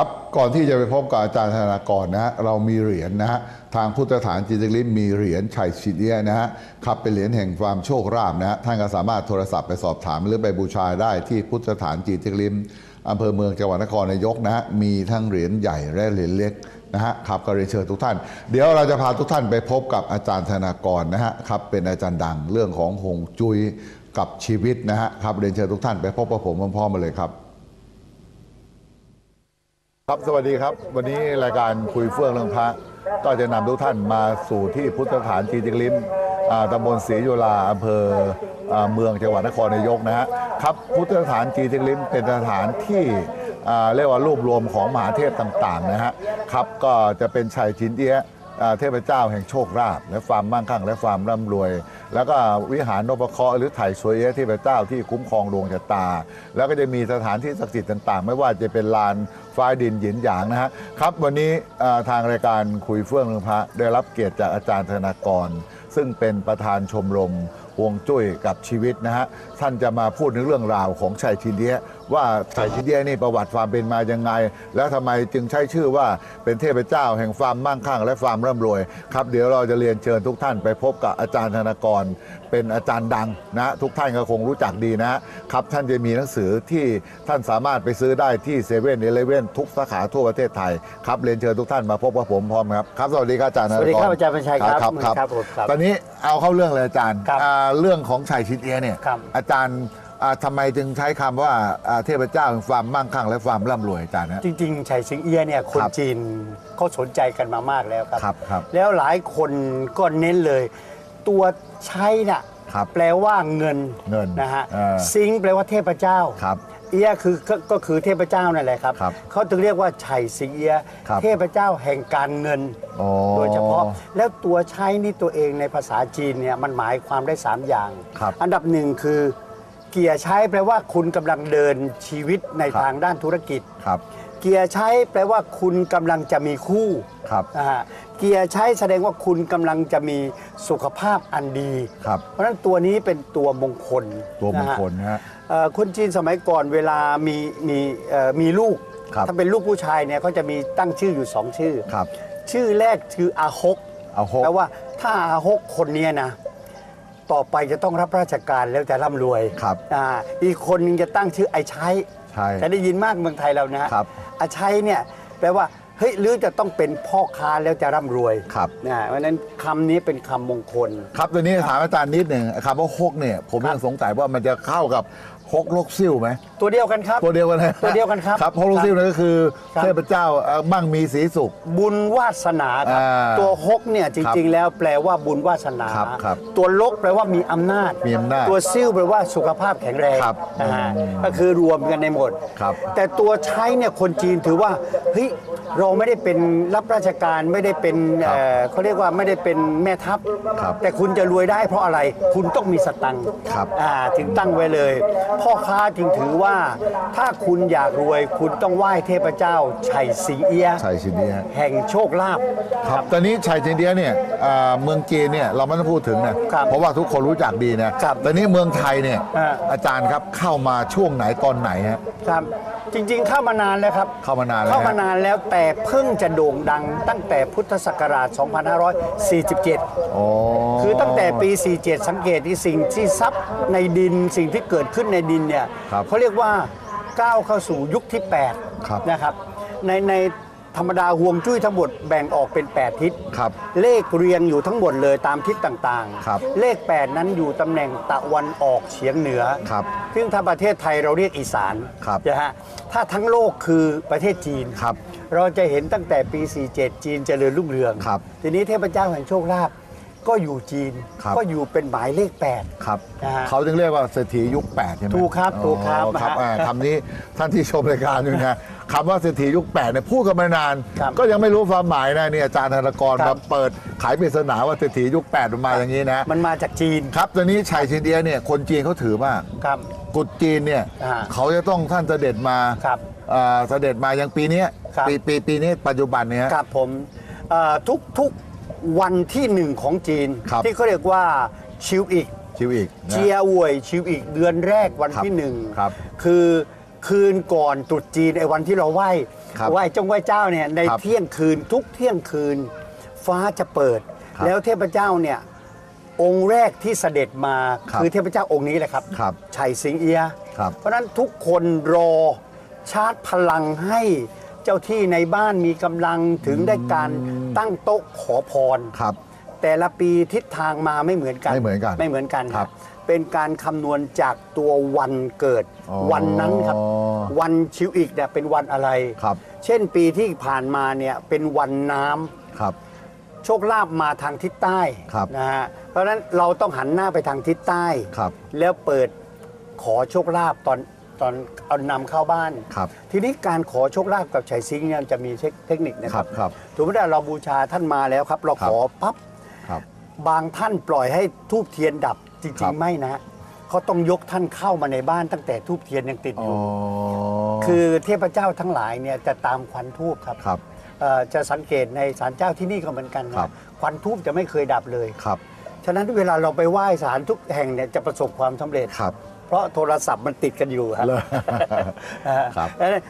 ครับก่อนที่จะไปพบกับอาจารย์ธนากรนะฮะเรามีเหรียญนะฮะทางพุทธฐานจิตรลิมมีเหรียญชัยชิเนียนะฮะครับเป็นเหรียญแห่งความโชคลาภนะฮะท่านก็สามารถโทรศัพท์ไปสอบถามหรือไปบูชาได้ที่พุทธฐานจิตรลิมอำเภอเมืองจังหวัดนครนายกนะฮะมีทั้งเหรียญใหญ่และเหรียญเล็กนะฮะครับก็เรียนเชิญทุกท่าน เดี๋ยวเราจะพาทุกท่านไปพบกับอาจารย์ธนากรนะฮะครับเป็นอาจารย์ดังเรื่องของหงจุยกับชีวิตนะฮะครับเรียนเชิญทุกท่านไปพบกับผมพร้อมๆมาเลยครับ ครับสวัสดีครับ วันนี้รายการคุยเฟื่องเรื่องพระ ก็จะนำทุกท่านมาสู่ที่พุทธสถานจีจิกลิมอ่าตำบลศรีโยลาอำเภออ่าเมืองจังหวัดนครนายกนะฮะครับพุทธสถานจีจิกลิมเป็นสถานที่อ่าเรียกว่ารวบรวมของมหาเทพต่างๆนะฮะครับก็จะเป็นชัยจินเอียะอ่าเทพเจ้าแห่งโชคลาภและความมั่งคั่งและความร่ำรวย แล้วก็วิหารนพเคราะห์หรือไถ่สวยเอียะเทพเจ้าที่คุ้มครองดวงชะตา แล้วก็จะมีสถานที่ศักดิ์สิทธิ์ต่างๆ ไม่ว่าจะเป็นลาน ฟ้าดินหยินหยางนะฮะครับวันนี้ทางรายการคุยเฟื่องเรื่องพระได้รับเกียรติจากอาจารย์ธนากร ซึ่งเป็นประธานชมรมวงจุ้ยกับชีวิตนะฮะท่านจะมาพูดถึงเรื่องราวของชัยทีเดีย ว่าชัยชินเดียนี่ประวัติความเป็นมายังไง แล้วทำไมจึงใช้ชื่อว่าเป็นเทพเจ้าแห่งความมั่งคั่งและความร่ำรวยครับเดี๋ยวเราจะเรียนเชิญทุกท่านไปพบกับอาจารย์ธนากร เป็นอาจารย์ดังนะทุกท่านก็คงรู้จักดีนะฮะครับท่านจะมีหนังสือที่ท่านสามารถไปซื้อได้ที่เซเว่นเอเลเว่นทุกสาขาทั่วประเทศไทยครับเรียนเชิญทุกท่านมาพบกับผมพร้อมครับครับสวัสดีครับอาจารย์ธนากรสวัสดีครับอาจารย์บัญชัยครับครับครับครับผมครับตอนนี้เอาเข้าเรื่องเลยอาจารย์ครับอ่าเรื่องของชัยชินเอียะเนี่ยครับอาจารย์ อ่าทำไมจึงใช้คำว่าอ่าเทพเจ้าแห่งความมั่งคั่งและความร่ำรวยอาจารย์นะ จริงๆชัยสิงเอียะเนี่ยคนครับ จีนเขาสนใจกันมามากแล้วครับครับครับ แล้วหลายคนก็เน้นเลย ตัวใช้น่ะครับแปลว่าเงินเงินนะฮะเออ ซิงแปลว่าเทพเจ้าครับ เอียคือก็ก็คือเทพเจ้านั่นแหละครับครับเขาถึงเรียกว่าชัยสิงเอียะครับ เทพเจ้าแห่งการเงินอ๋อโดยเฉพาะแล้วตัวใช้นี่ตัวเองในภาษาจีนเนี่ยมันหมายความได้ 3 อย่าง ครับอันดับหนึ่งคือ เกียร์ใช้แปลว่าคุณกำลังเดินชีวิตในครับ ทางด้านธุรกิจ ครับ เกียร์ใช้แปลว่าคุณกำลังจะมีคู่ครับ นะฮะเกียร์ใช้แสดงว่าคุณกำลังจะมีสุขภาพอันดี ครับ เพราะฉะนั้นตัวนี้เป็นตัวมงคลตัวมงคลนะฮะ นะฮะเอ่อคนจีนสมัยก่อนเวลามีมีเอ่อมีลูก ครับ ถ้าเป็นลูกผู้ชายเนี่ยเขาจะมีตั้งชื่ออยู่สองชื่อ ครับ ชื่อแรกคืออาฮกอาฮกแปลว่าถ้าอาฮกคนเนี้ยนะ ต่อไปจะต้องรับราชการแล้วจะร่ำรวยครับอ่าอีกคนนึงจะตั้งชื่อไอ้ใช้ใช่ จะได้ยินมากเมืองไทยเรานะฮะครับ ไอ้ใช้เนี่ยแปลว่าเฮ้ยหรือจะต้องเป็นพ่อค้าแล้วจะร่ำรวยครับ นะเพราะฉะนั้นคำนี้เป็นคำมงคล ครับตัวนี้ถามอาจารย์นิดหนึ่งคำว่าฮกเนี่ย ผมครับยังสงสัยว่ามันจะเข้ากับ ฮกลกซิ่วไหมตัวเดียวกันครับ ตัวเดียวกันเลยตัวเดียวกันครับครับฮกลกซิ่วนั่นก็คือครับเทพเจ้าเอ่อมั่งมีสีสุข บุญวาสนาครับอ่าตัวฮกเนี่ยจริง ๆ แล้วแปลว่าบุญวาสนาครับครับตัวลกแปลว่ามีอำนาจมีอำนาจ ตัวซิ่วแปลว่าสุขภาพแข็งแรงครับนะฮะอืมก็คือรวมกันในหมดครับแต่ตัวใช้เนี่ยคนจีนถือว่าเฮ้ยเราไม่ได้เป็นรับราชการไม่ได้เป็นครับเอ่อเขาเรียกว่าไม่ได้เป็นแม่ทัพครับแต่คุณจะรวยได้เพราะอะไรคุณต้องมีสตังค์ครับอ่าถึงตั้งไว้เลยพ่อค้าจึงถือว่า ถ้าคุณอยากรวยคุณต้องไหว้เทพเจ้าชัยสิงเอียะชัยชินเดียแห่งโชคลาภ ครับตอนนี้ชัยชินเดียเนี่ยอ่าเมืองจีนเนี่ยเราไม่ต้องพูดถึงนะครับเพราะว่าทุกคนรู้จักดีนะครับตอนนี้เมืองไทยเนี่ยอ่า อาจารย์ครับเข้ามาช่วงไหนตอนไหนฮะ ครับ จริงๆเข้ามานานแล้วครับเข้ามานานแล้วเข้ามานานแล้วแต่เพิ่งจะโด่งดังตั้งแต่พุทธศักราช 2547 อ๋อ คือตั้งแต่ปี 47 สังเกตที่สิ่งที่ซับในดินสิ่งที่เกิดขึ้นในดินเนี่ยครับเขาเรียกว่าก้าวเข้าสู่ยุคที่ครับ 8นะครับในในธรรมดาห่วงจุ้ยทั้งหมดแบ่งออกเป็น 8 ทิศ ครับ เลขเรียงอยู่ทั้งหมดเลยตามทิศต่างครับ เลข 8 นั้นอยู่ตำแหน่งตะวันออกเฉียงเหนือ ครับ ซึ่งถ้าประเทศไทยเราเรียกอีสานครับนะฮะถ้าทั้งโลกคือประเทศจีน ครับเราจะเห็นตั้งแต่ปี 47 จีนเจริญรุ่งเรือง ครับ ทีนี้เทพเจ้าแห่งโชคลาภ ก็อยู่จีนครับ ก็อยู่เป็นหมายเลข8ครับนะฮะเขาจึงเรียกว่าเศรษฐียุค8ใช่ไหมถูกครับถูกครับอ๋อครับฮะอ่าคำนี้ท่านที่ชมรายการอยู่นะคำว่าเศรษฐียุค8เนี่ยพูดกันมานาน ครับก็ยังไม่รู้ความหมายนะนี่อาจารย์ธนกรครัมาบ เปิดขายปริศนาว่าเศรษฐียุค8มันมาอย่างนี้นะมันมาจากจีนครับตอนนี้ชัยชินเดียเนี่ยคนจีนเขาถือมากครับ กุดจีนเนี่ยอ่าเขาจะต้องท่านเสด็จมาครับอ่าเสด็จมายังปีเนี้ยครับ ปีปีปีนี้ปัจจุบันเนี่ยครับผมเอ่อทุกทุก วันที่หนึ่งของจีน ครับ ที่เขาเรียกว่าชิวอีก ชิวอีกนะ เจียอวยชิวอีกเดือนแรกวันครับที่หนึ่งครับคือคืนก่อนตรุษจีนไอ้วันที่เราไหว้ครับไหว้จงไหว้เจ้าเนี่ยในครับเที่ยงคืนทุกเที่ยงคืน ฟ้าจะเปิด ครับแล้วเทพเจ้าเนี่ยองค์แรกที่เสด็จมาครับคือเทพเจ้าองค์นี้แหละครับครับชัยสิงเอียะครับเพราะฉะนั้นทุกคนรอชาร์จพลังให้ เจ้าที่ในบ้านมีกำลังถึงได้การตั้งโต๊ะขอพร ครับ แต่ละปีทิศทางมาไม่เหมือนกันไม่เหมือนกันไม่เหมือนกันครับ เป็นการคำนวณจากตัววันเกิด อ๋อวันนั้นครับ วันชิวอีกเนี่ยเป็นวันอะไร ครับ เช่นปีที่ผ่านมาเนี่ยเป็นวันน้ำครับ โชคลาภมาทางทิศใต้ครับ นะฮะเพราะฉะนั้นเราต้องหันหน้าไปทางทิศใต้ ครับ แล้วเปิดขอโชคลาภตอน ตอนเอานำเข้าบ้าน ครับทีนี้การขอโชคลาภกับไฉซิงเนี่ยจะมีเทคนิคนะคครัรับบครับ สมมติว่าเราบูชาท่านมาแล้วครับ เราครับขอปั๊บครับบางท่านปล่อยให้ทูบเทียนดับจครัริงบ ๆไม่นะเขาต้องยกท่านเข้ามาในบ้านตั้งแต่ทูบเทียนยังติดออ๋อยู่ คือเทพเจ้าทั้งหลายเนี่ยจะตามควันทูบครับครับ เอ่อจะสังเกตในศาลเจ้าที่นี่ก็เหมือนกันนะครับควันทูบจะไม่เคยดับเลย ครับฉะนั้นเวลาเราไปไหว้ศาลทุกแห่งเนี่ยจะประสบความสำเร็จ ครับ เพราะโทรศัพท์มันติดกันอยู่ครับเลยครับ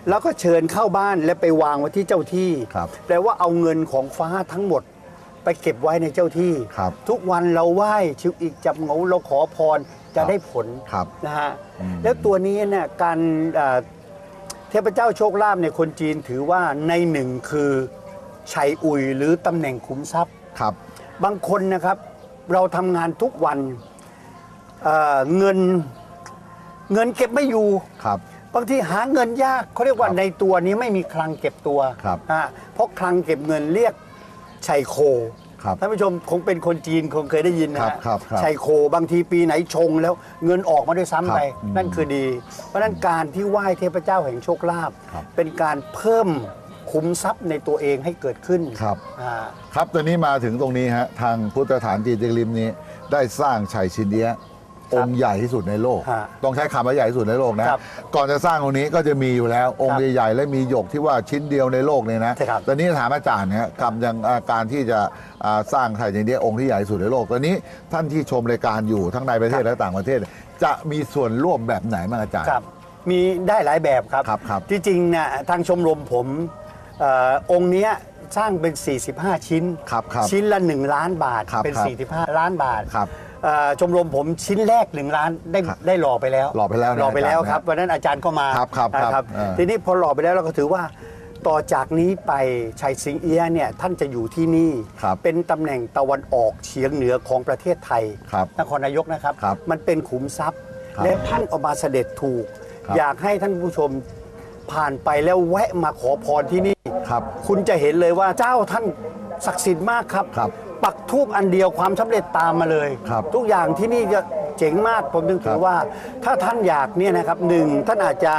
แล้วก็เชิญเข้าบ้านและไปวางไว้ที่เจ้าที่ครับแปลว่าเอาเงินของฟ้าทั้งหมด ไปเก็บไว้ในเจ้าที่ครับทุกวันเราไหว้ชิวอีกจับเหงาเราขอพรจะได้ผลครับนะฮะอืมแล้วตัวนี้เนี่ยการเอ่อเทพเจ้าโชคลาภในยคนจีนถือว่าในหนึ่งคือชัยอุยหรือตำแหน่งขุมทรัพย์ครับ บางคนนะครับเราทำงานทุกวันเอ่อเงิน เงินเก็บไม่อยู่ ครับ บางทีหาเงินยากเขาเรียกว่าครับในตัวนี้ไม่มีคลังเก็บตัวครับฮะเพราะคลังเก็บเงินเรียกชัยโคครับท่านผู้ชมคงเป็นคนจีนคงเคยได้ยินนะครัฮะบครับครับชัยโคบางทีปีไหนชงแล้วเงินออกมาด้วยซ้ำไป ครับนั่นคือดี เพราะฉะนั้นการที่ไหว้เทพเจ้าแห่งโชคลาภครับเป็นการเพิ่มคุ้มทรัพย์ในตัวเองให้เกิดขึ้นครับ อ่า ครับตอนนี้มาถึงตรงนี้ฮะทางพุทธฐานจีนจิงริมนี้ ได้สร้างชัยชินเดียะครับ องค์ใหญ่ที่สุดในโลก ฮะต้องใช้คำว่าใหญ่ที่สุดในโลกนะ ครับก่อนจะสร้างองค์นี้ก็จะมีอยู่แล้ว องค์ครับใหญ่ๆและมีหยกที่ว่าชิ้นเดียวในโลกเนี่ยนะ ใช่ครับ ตอนนี้ถามอาจารย์นะฮะกับยังอ่าการที่จะอ่าสร้างชัยชินเดียะองค์ที่ใหญ่ที่สุดในโลก ตอนนี้ท่านที่ชมรายการอยู่ทั้งในประเทศและต่างประเทศ จะมีส่วนร่วมแบบไหนบ้างอาจารย์ ครับมีได้หลายแบบครับ ครับครับที่จริงเนี่ยทางชมรมผมเออองค์เนี้ยสร้างเป็น 45 ชิ้น ครับครับชิ้นละ 1 ล้านบาท ครับเป็น ครับ45 ล้านบาท ครับเอ่อชมรมผมชิ้นแรก1ล้านได้ครับได้หล่อไปแล้วหล่อไปแล้วนะหล่อไปแล้วอาจารย์ครับวันนั้นอาจารย์ก็มาครับครับครับนะครับ เออ ทีนี้พอหล่อไปแล้วเราก็ถือว่า ต่อจากนี้ไปชัยสิงเอียะเนี่ยท่านจะอยู่ที่นี่ ครับเป็นตำแหน่งตะวันออกเฉียงเหนือของประเทศไทยครับนครนายกนะครับ ครับมันเป็นขุมทรัพย์ ครับและท่านเออกมาเสด็จถูก ครับ อยากให้ท่านผู้ชมผ่านไปแล้วแวะมาขอพรที่นี่ ครับ คุณจะเห็นเลยว่าเจ้าท่านศักดิ์สิทธิ์มากครับ ครับ ปักทูบอันเดียวความสำเร็จตามมาเลย ครับทุกอย่างที่นี่จะเจ๋งมากผมถึงถืครัอบว่า ถ้าท่านอยากเนี่ยนะครับหนึ่งท่านอาจจะ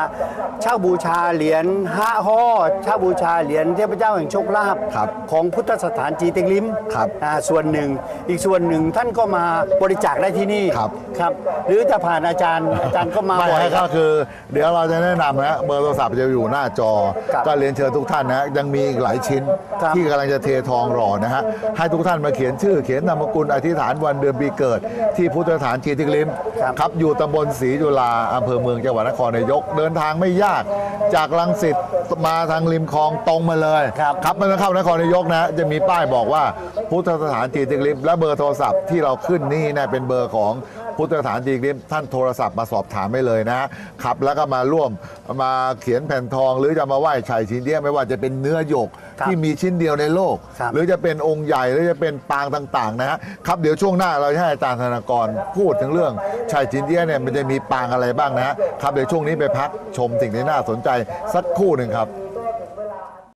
เช่าบูชาเหรียญห้าห่อเช่าบูชาเหรียญเทพเจ้าแห่งโชคลาภครับของพุทธสถานจีเต็งลิมครับอ่าส่วนหนึ่ง อีกส่วนหนึ่งท่านก็มาบริจาคได้ที่นี่ครับ ครับ หรือจะผ่านอาจารย์อาจารย์ก็มาไม่บ่อยฮะคก็รับ คือ เดี๋ยวเราจะแนะนำนะเบอร์โทรศัพท์จะอยู่หน้าจอ ครับก็เรียนเชิญทุกท่านนะยังมีอีกหลายชิ้น ครับที่กำลังจะเททองรอนะฮะให้ทุกท่านมาเขียนชื่อ เขียนนามสกุลอธิษฐานวันเดือนปีเกิด ที่พุทธสถานจีติกลิมครับ ครับอยู่ตำบลศรีจุฬาอำเภอเมืองจังหวัดนครนายก เดินทางไม่ยากจากลังสิตมาทางริมคลองตรงมาเลยครับครับไม่ต้องเข้านครนายกนะ จะมีป้ายบอกว่าพุทธสถานจีติกลิมและเบอร์โทรศัพท์ที่เราขึ้นนี่นะเป็นเบอร์ของ พุทธสถานจริงนี่ท่านโทรศัพท์มาสอบถามได้เลยนะขับ แล้วก็มาร่วมมาเขียนแผ่นทอง หรือจะมาไหว้ชัยชิ้นเดียวไม่ว่าจะเป็นเนื้อหยกครับที่มีชิ้นเดียวในโลกครับหรือจะเป็นองค์ใหญ่หรือจะเป็นปางต่างๆนะฮะครับเดี๋ยวช่วงหน้าเราจะให้อาจารย์ธนากรพูดถึงเรื่องชัยชิ้นเดียวเนี่ยมันจะมีปางอะไรบ้างนะฮะครับเดี๋ยวช่วงนี้ไปพักชมสิ่งที่น่าสนใจสักครู่หนึ่งครับ